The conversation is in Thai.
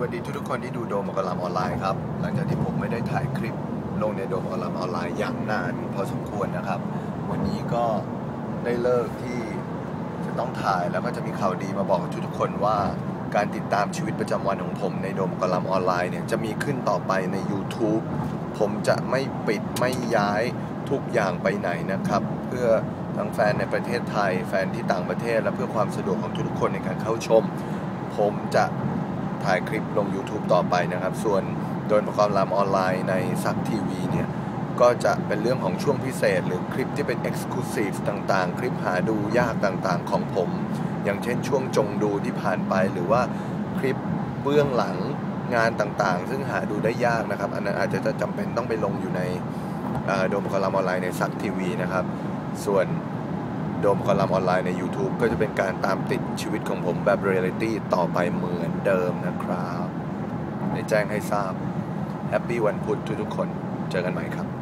วัสดีทุกๆคนที่ดูโดมกลามออนไลน์ครับ หลังจากที่ผมไม่ได้ถ่ายคลิปลงในโดมกลามออนไลน์อย่างนานพอสมควรนะครับ วันนี้ก็ได้เลิกที่จะต้องถ่ายแล้วก็จะมีข่าวดีมาบอกกับทุกคนว่าการติดตามชีวิตประจำวันของผมในโดมกลามออนไลน์เนี่ยจะมีขึ้นต่อไปใน YouTube ผมจะไม่ปิดไม่ย้ายทุกอย่างไปไหนนะครับ เพื่อทั้งแฟนในประเทศไทย แฟนที่ต่างประเทศและเพื่อความสะดวกของทุกๆคนในการเข้าชม ผมจะ ถ่ายคลิปลง YouTube ต่อไปนะครับ ส่วนโดยประกอบรามออนไลน์ในซักทีวีเนี่ย ก็จะเป็นเรื่องของช่วงพิเศษ หรือคลิปที่เป็น Exclusive ต่างๆ คลิปหาดูยากต่างๆ ของผม อย่างเช่นช่วงจงดูที่ผ่านไปหรือว่าคลิปเบื้องหลังงานต่างๆ ซึ่งหาดูได้ยากนะครับ อันนั้นอาจจะจำเป็นต้องไปลงอยู่ในโดมคอลัมออนไลน์ในซักทีวีนะครับ ส่วน โดมคอลัมน์ออนไลน์ใน YouTube ก็จะเป็นการตามติดชีวิตของผมแบบเรียลิตี้ต่อไปเหมือนเดิมนะครับ ในแจ้งให้ทราบแฮปปี้วันพุธทุกๆคน เจอกันใหม่ครับ